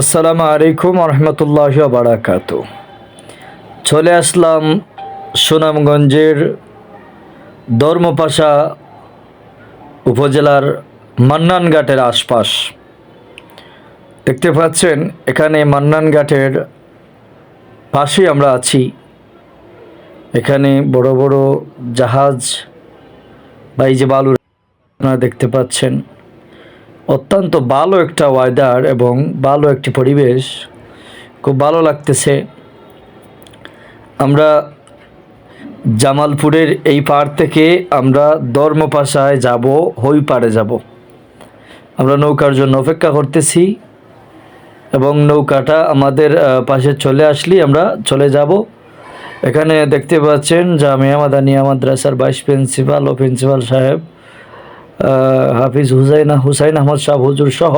আসসালামু আলাইকুম রহমতুল্লাহ বারাকাত চলে আসলাম সুনামগঞ্জের ধর্মপাশা উপজেলার মান্নানঘাটের আশপাশ। দেখতে পাচ্ছেন, এখানে মান্নানঘাটের পাশেই আমরা আছি। এখানে বড় বড় জাহাজ বা এই যে বালু আপনারা দেখতে পাচ্ছেন। অত্যন্ত ভালো একটা ওয়েদার এবং ভালো একটি পরিবেশ। খুব ভালো লাগতেছে। আমরা জামালপুরের এই পাড় থেকে আমরা ধর্মপাশায় যাব, হই পাড়ে যাব। আমরা নৌকার জন্য অপেক্ষা করতেছি এবং নৌকাটা আমাদের পাশে চলে আসলেই আমরা চলে যাব। এখানে দেখতে পাচ্ছেন জামিয়া মাদানিয়া মাদ্রাসার ভাইস প্রিন্সিপাল ও প্রিন্সিপাল সাহেব। হাফিজ হুসাইন হুসাইন আহমদ সাহ হুজুর সহ।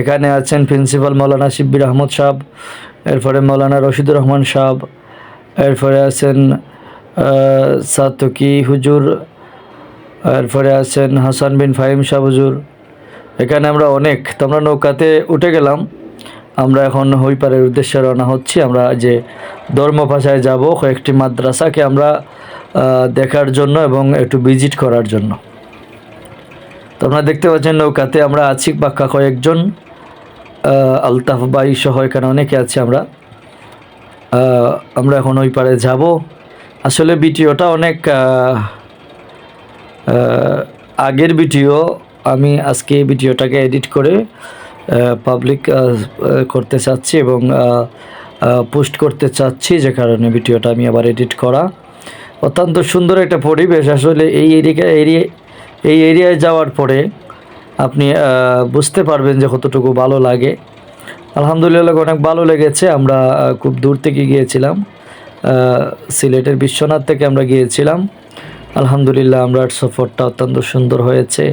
এখানে আছেন প্রিন্সিপাল মৌলানা শিব্বির আহমদ সাহ এরপরে মৌলানা রশিদুর রহমান সাহ এরপরে আছেন সাতকি হুজুর, এরপরে আছেন হাসান বিন ফাহিম শাহ হুজুর। এখানে আমরা অনেক তো আমরা নৌকাতে উঠে গেলাম। আমরা এখন হইপারের উদ্দেশ্যে রওনা হচ্ছি। আমরা যে ধর্মপাশায় যাব, কয়েকটি মাদ্রাসাকে আমরা দেখার জন্য এবং একটু ভিজিট করার জন্য। আপনারা দেখতে পাচ্ছেন নৌকাতে আমরা আছি, পাক্কা কয়েকজন আলতাফ বাই সহ এখানে অনেকে আছি আমরা। আমরা এখন ওই পারে যাব। আসলে ভিডিওটা অনেক আগের ভিডিও। আমি আজকে এই ভিডিওটাকে এডিট করে পাবলিক করতে চাচ্ছি এবং পোস্ট করতে চাচ্ছি যে কারণে ভিডিওটা আমি আবার এডিট করা। অত্যন্ত সুন্দর একটা পরিবেশ। আসলে এই এরিয়া এরিয়া এই এরিয়ায় যাওয়ার পরে আপনি বুঝতে পারবেন যে কতটুকু ভালো লাগে। আলহামদুলিল্লাহ অনেক ভালো লেগেছে। আমরা খুব দূর থেকে গিয়েছিলাম। সিলেটের বিশ্বনাথ থেকে আমরা গিয়েছিলাম। আলহামদুলিল্লাহ আমরা সফরটা অত্যন্ত সুন্দর হয়েছে।